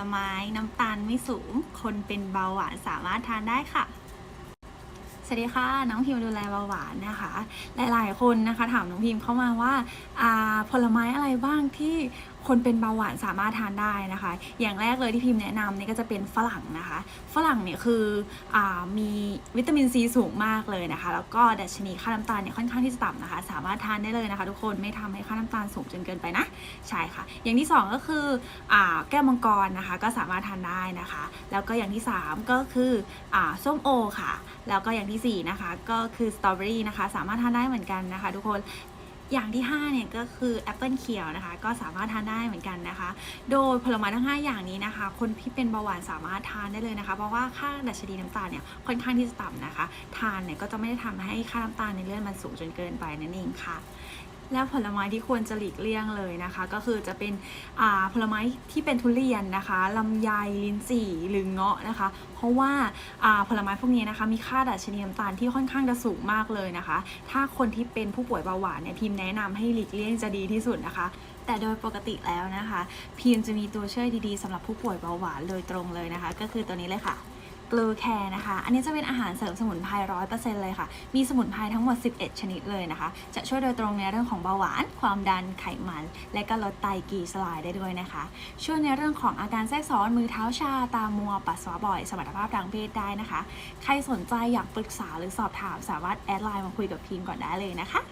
ลไม้น้ำตาลไม่สูง คนเป็นเบาหวานสามารถทานได้ค่ะสวัสดีค่ะ น้องพิมดูแลเบาหวานนะคะ หลาย ๆ คนนะคะ ถามน้องพิมเข้ามาว่าอ่าผลไม้อะไรบ้างที่ คนเป็นเบาหวานสามารถทานได้นะคะ อย่างแรกเลยที่พิมแนะนำเนี่ยก็จะเป็นฝรั่งนะคะ ฝรั่งเนี่ยคืออมีวิตามินซีสูงมากเลยนะคะ แล้วก็ดัชนีค่าน้ำตาลเนี่ยค่อนข้างที่จะต่ำนะคะ สามารถทานได้เลยนะคะ ทุกคนไม่ทำให้ค่าน้ำตาลสูงจนเกินไปนะ ใช่ค่ะ อย่างที่สองก็คืออแก้วมังกรนะคะ ก็สามารถทานได้นะคะ แล้วก็อย่างที่สามก็คืออส้มโอค่ะ แล้วก็อย่างที่สี่นะคะก็คือสตรอเบอรี่นะคะ สามารถทานได้เหมือนกันนะคะ ทุกคน อย่างที่5เนี่ยก็คือแอปเปิลเขียวนะคะ ก็สามารถทานได้เหมือนกันนะคะ โดยผลไม้ทั้ง 5 อย่างนี้นะคะ คนที่เป็นเบาหวานสามารถทานได้เลยนะคะ เพราะว่าค่าดัชนีน้ำตาลเนี่ยค่อนข้างที่จะต่ำนะคะ ทานเนี่ยก็จะไม่ได้ทำให้ค่าน้ำตาลในเลือดมันสูงจนเกินไปนั่นเองค่ะ แล้วผลไม้ที่ควรจะหลีกเลี่ยงเลยนะคะ ก็คือจะเป็นผลไม้ที่เป็นทุเรียนนะคะลำไยลิ้นจี่หรือเงาะนะคะ เพราะว่าผลไม้พวกนี้นะคะ มีค่าดัชนีน้ำตาลที่ค่อนข้างจะสูงมากเลยนะคะ ถ้าคนที่เป็นผู้ป่วยเบาหวานเนี่ยพิมพ์แนะนำให้หลีกเลี่ยงจะดีที่สุดนะคะแต่โดยปกติแล้วนะคะพิมพ์จะมีตัวช่วยดีๆสำหรับผู้ป่วยเบาหวานโดยตรงเลยนะคะ ก็คือตัวนี้เลยค่ะ กลูแคร์นะคะ อันนี้จะเป็นอาหารเสริมสมุนไพรร้อยเปอร์เซ็นต์เลยค่ะ มีสมุนไพรทั้งหมด 11 ชนิดเลยนะคะ จะช่วยโดยตรงในเรื่องของเบาหวาน ความดัน ไขมัน และก็ลดไตรกลีเซอไรด์ได้ด้วยนะคะ ช่วยในเรื่องของอาการแทรกซ้อน มือเท้าชา ตามัว ปัสสาวะบ่อย สมรรถภาพทางเพศได้นะคะ ใครสนใจอยากปรึกษาหรือสอบถาม สามารถแอดไลน์มาคุยกับพิมก่อนได้เลยนะคะ